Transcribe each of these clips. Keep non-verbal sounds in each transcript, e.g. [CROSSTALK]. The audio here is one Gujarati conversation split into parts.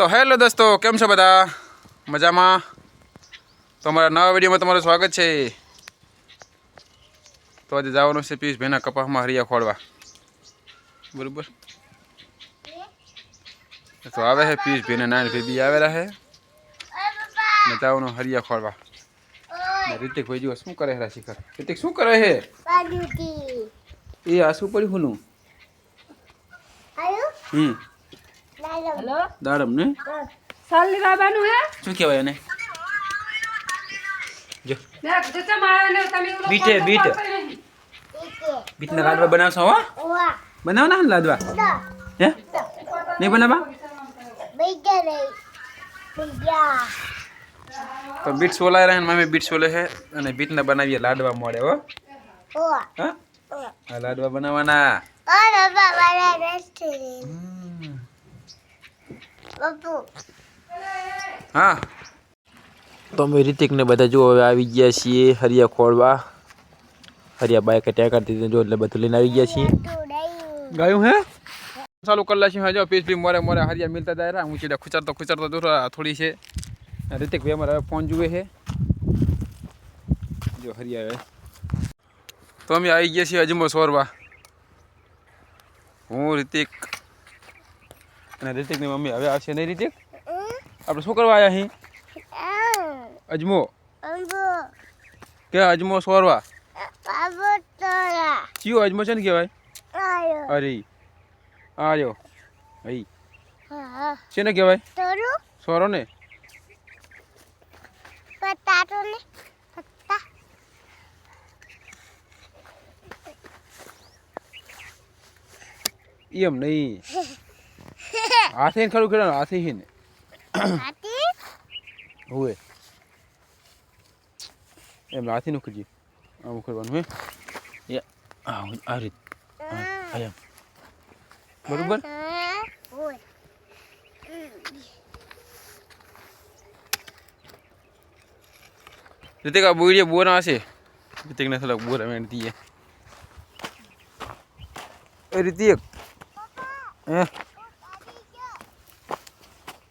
તો હેલો દોસ્તો કેમ છો બધા? મજામાં? તો અમારા નવા વિડીયોમાં તમારું સ્વાગત છે. તો આજે જવાનું છે પીસ ભાઈના કપાસમાં હરિયા ખોળવા. બરોબર? તો આવે છે પીસ ભાઈને નાની ભાઈ બી આવેલા છે. ને જવાનું હરિયા ખોળવા. રિતિક ભાઈ જુઓ શું કરે છે શિખર રિતિક શું કરે છે? એ આ શું પડ્યું હું હમ. દાડમ ને? સાલી બાબાનું હે? શું કહેવાય એને? જો. બીટે, બીટ બીટે. બીટના લાડવા બનાવશો હો? બનાવના ને લાડવા? હે? નહીં બનાવવા? તો બીટ સોલાય રહે ને મમ્મી બીટ સોલે છે અને બીટના બનાવીએ લાડવા મળે હો. હા? આ લાડવા બનાવવાના. હા તો અમે રિતિક ને બધા જો હવે આવી ગયા છીએ હરિયા ખોળવા હરિયા બાઈક અટેક કરતી જો એટલે બધું લઈને આવી ગયા છીએ ગાયું હે ચાલુ કલાક છે જો પીસ પી મોરે મોરે હરિયા મિલતા જાય હું ચીડા ખુચારતો ખુચારતો દૂર થોડી છે રિતિક ભાઈ અમારે હવે ફોન જુએ છે જો હરિયા હવે તો અમે આવી ગયા છીએ અજમો સોરવા હું રિતિક અને રિતિકની મમ્મી હવે આવશે નહીં રિતિક આપણે શું કરવા આવ્યા અહીં અજમો કે અજમો સોરવા કયો અજમો છે ને કહેવાય અરે આર્યો હઈ છે ને કહેવાય સોરો ને એમ નહીં आते हैं खड़ू खड़ा आते ही नहीं आते? हुए। ये आते नुक जी हम कर बन हुए। ये अरे आया। बरोबर? ऋतिक अब बोलिए बोरा से ऋतिक ने थोड़ा बोरा मेहनत दी है ऋतिक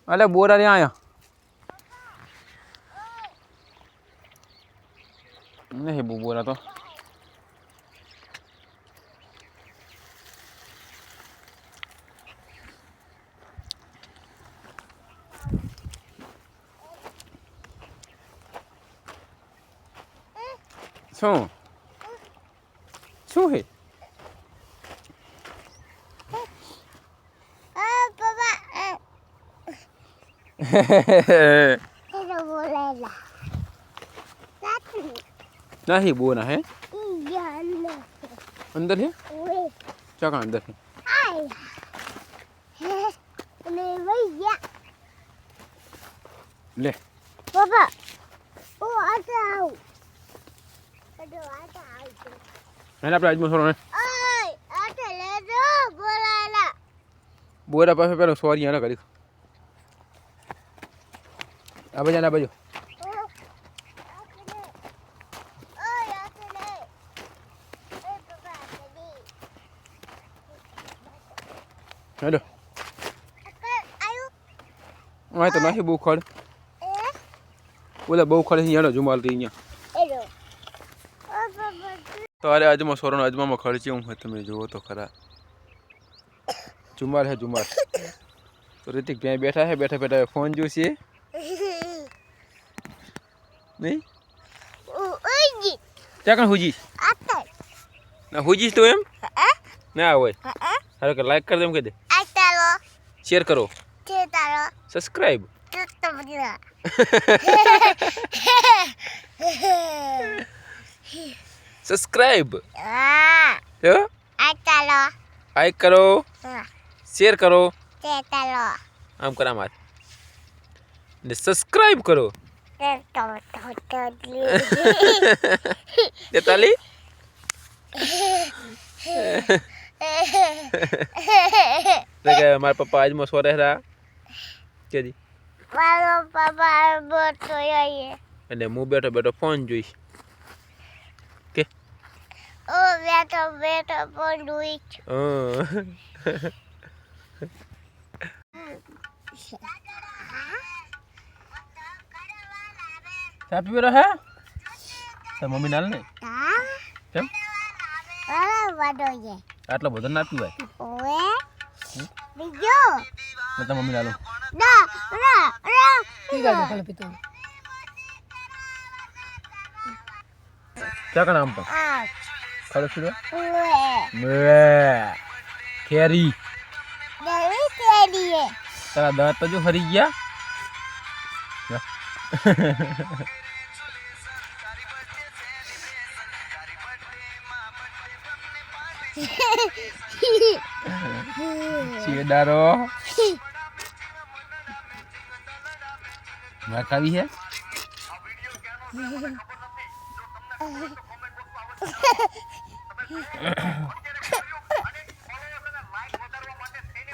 અલે બોરા રે આયા નહીં બહુ બોરા તો શું શું હે [LAUGHS] नहीं बोना है। अंदर है? क्या कहा अंदर है? ले। पापा ओ मैंने अपने आज में ओए दो बोला ला। बोला पापा पहले सॉरी यार આ બાજુ આ બાજુ. હેલો. હા તો નાખી બહુ ખડ. બોલે બહુ ખડ અહીંયા જુમાલતી અહીંયા. તો અરે અજમો સોરનો અજમામાં ખર્ચી હું તમે જુઓ તો ખરા. જુમાર હે જુમાર તો રીતિક ત્યાં બેઠા હે, બેઠા બેઠા ફોન જોઈશે નહીં. ત્યાં કણ હુજીશ? ના હુજીશ તું એમ? ના હોય? હારો કે લાઈક કરી દે એમ કહી દે. શેર કરો. સબસ્ક્રાઈબ. સબસ્ક્રાઈબ. લાઈક કરો. શેર કરો. આમ કરા મારે. ને સબસ્ક્રાઈબ કરો. Tutup, [LAUGHS] tutup dia. તેતાલી [LAUGHS] તો કે મારા પપ્પા આજમાં સો રહેલા KG Malu papa betul ya ye. અને હું બેઠો બેઠો ફોન જોઈશ કે Oh, betul betul pun duit. હં [LAUGHS] ચા પીવો હે? તો મમ્મી નાલ ને? કેમ? આટલો બધો ના પીવાય? ઓએ બીજો મેં તો મમ્મી નાલો. ના ના ના ઈ ગાડો ખાલી પીતો ક્યાં કણ આમ તો? આ છીડો મે કેરી. તારા દાંત તો જો હરી ગયા. જા. શેડારો ના ખાવી હે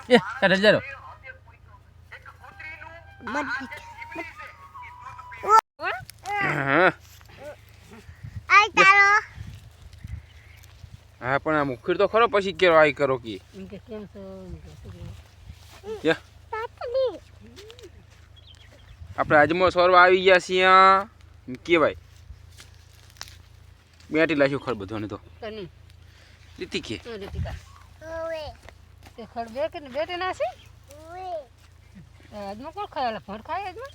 એ તારે જરો મન હા પણ આ મુખીર તો ખરો પછી કેરો આઈ કરો કે. કેમ છો? આપણે આજમાં સોરવા આવી ગયા છીએ કેવાય બેટી લાશું ખર બધોને તો. તની? લીધી કે ખડ બે કે બેટે ના છે? આજમાં કોણ ખાય? ફળ ખાય આજમાં?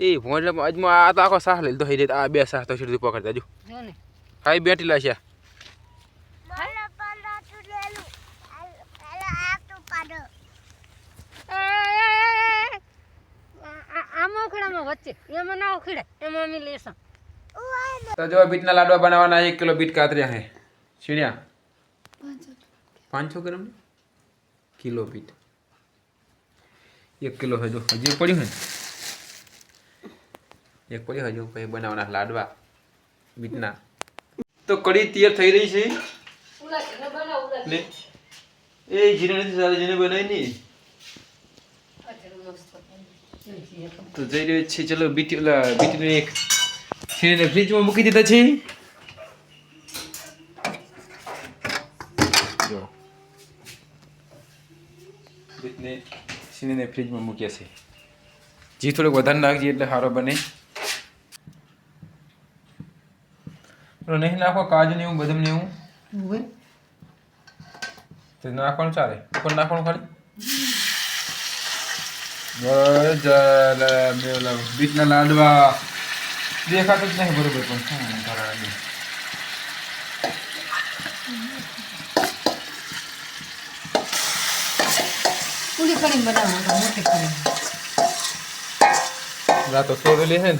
એ ભોંડ આજમાં આ તો આખો સાહ લઈ લીધો હઈ આ બે સાહ તો સીધું પકડતા જો. ખાઈ બેટી લેશું ઓએ તો જો બીટના લાડવા બનાવવાના એક કિલો બીટ કાતર્યા હે છીણ્યા? પાંચસો ગ્રામ? Kilo beet. એક કિલો હજુ હજી પડ્યું ને એક પડ્યું હજુ પછી બનાવવાના લાડવા બીટના તો કઢી તૈયાર થઈ રહી છે. ને એ જીરે નથી સારા, જીને બનાવી નહીં તો જઈ રહ્યો છે, ચલો બીટી, ઓલા બીટને એક છીણીને ફ્રીજમાં મૂકી દીધા છે. જો. બીટને છીણીને ફ્રીજમાં મૂક્યા છે. જી થોડુંક વધારે નાખજે એટલે સારો બને. પેલો નહીં નાખો કાજુ ને એવું બદામ ને એવું તો નાખવાનું ચાલે ઉપર નાખવાનું ખાલી બસ ચાલે મેં ઓલા બીટના લાડવા દેખાતું જ નહીં બરોબર પણ શું કરવાનું? પૂરી કરીને બનાવવાનું મોટી કરીને ના તો સોરેલી છે ને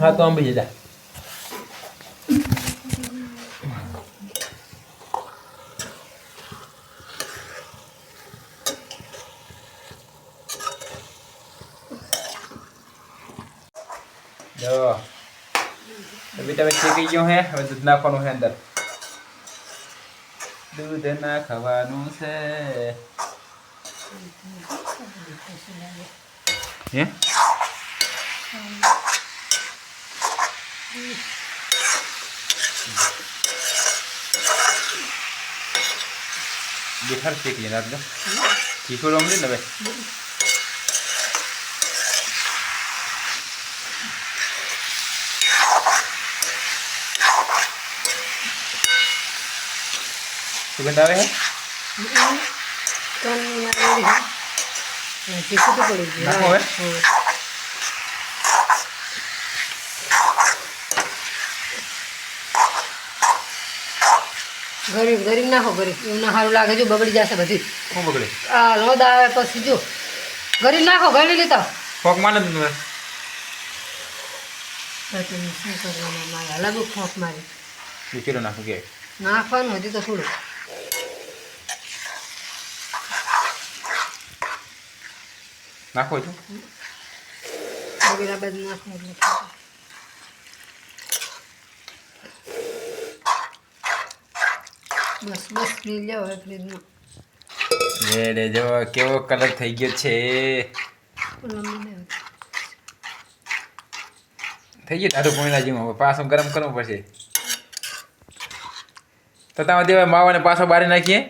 હા, તો આંબી જા જો. હવે તમે શેકી ગયો હે? હવે દૂધ નાખવાનું છે અંદર. દૂધ નાખવાનું છે. Yeah? बिहार सीख लेना आपने। ठीक हो रहा ना भाई। तो तू कितना है? Mm-hmm. પડી ગયું. ગરીબ ગરીબ નાખો ગરીબ. એમને સારું લાગે જો બગડી જશે બધી. બગડે? આ લોદ આવે પછી જો. ગરીબ નાખો ગળી લેતા ફોક તમે શું કરવાના મારે? અલગ ખોફ મારી. નાખવાનું હતી તો થોડું. નાખો કેવો કલર થઈ ગયો છે? થઈ ગયું તારું પોઈના જેવું પાછું ગરમ કરવું પડશે. તો તમે દેવાય માવાને પાછો બારી નાખીએ?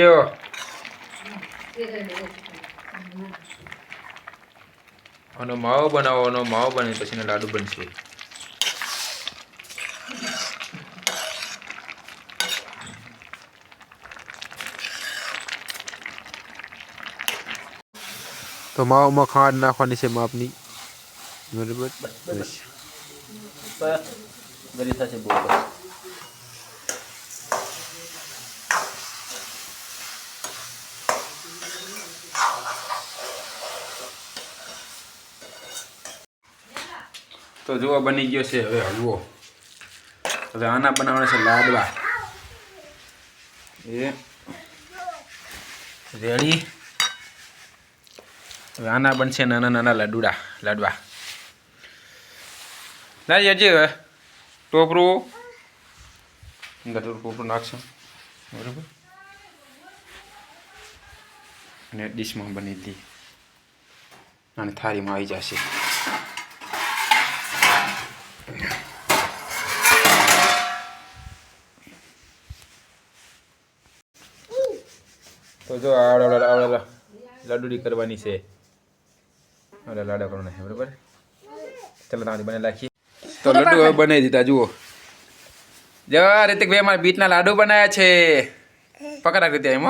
જો. આનો માવો બનાવો આનો માવો બને પછી એનો લાડુ બનશે તો માવામાં ખાંડ નાખવાની છે માપની બરાબર બસ ગરી થશે બહુ તો જુઓ બની ગયો છે. હવે હલવો. હવે આના બનાવવાના છે લાડવા. એ રેડી. હવે આના બનશે નાના નાના લાડુડા લાડવા. ના હજી હવે. ટોપરું. અંદર ટોપરું નાખશું. બરાબર? અને ડીશમાં બની દી અને થાળીમાં આવી જશે. તો જો આવડા આવડા લાડુડી કરવાની છે. આવડા લાડા કરવાના છે બરાબર? ચાલો તમારી બને રાખીએ તો લાડુ હવે બનાવી દીધા જુઓ. જો રીતિક ભાઈ અમારા બીટના લાડુ બનાવ્યા છે. પકડા રીતે એમ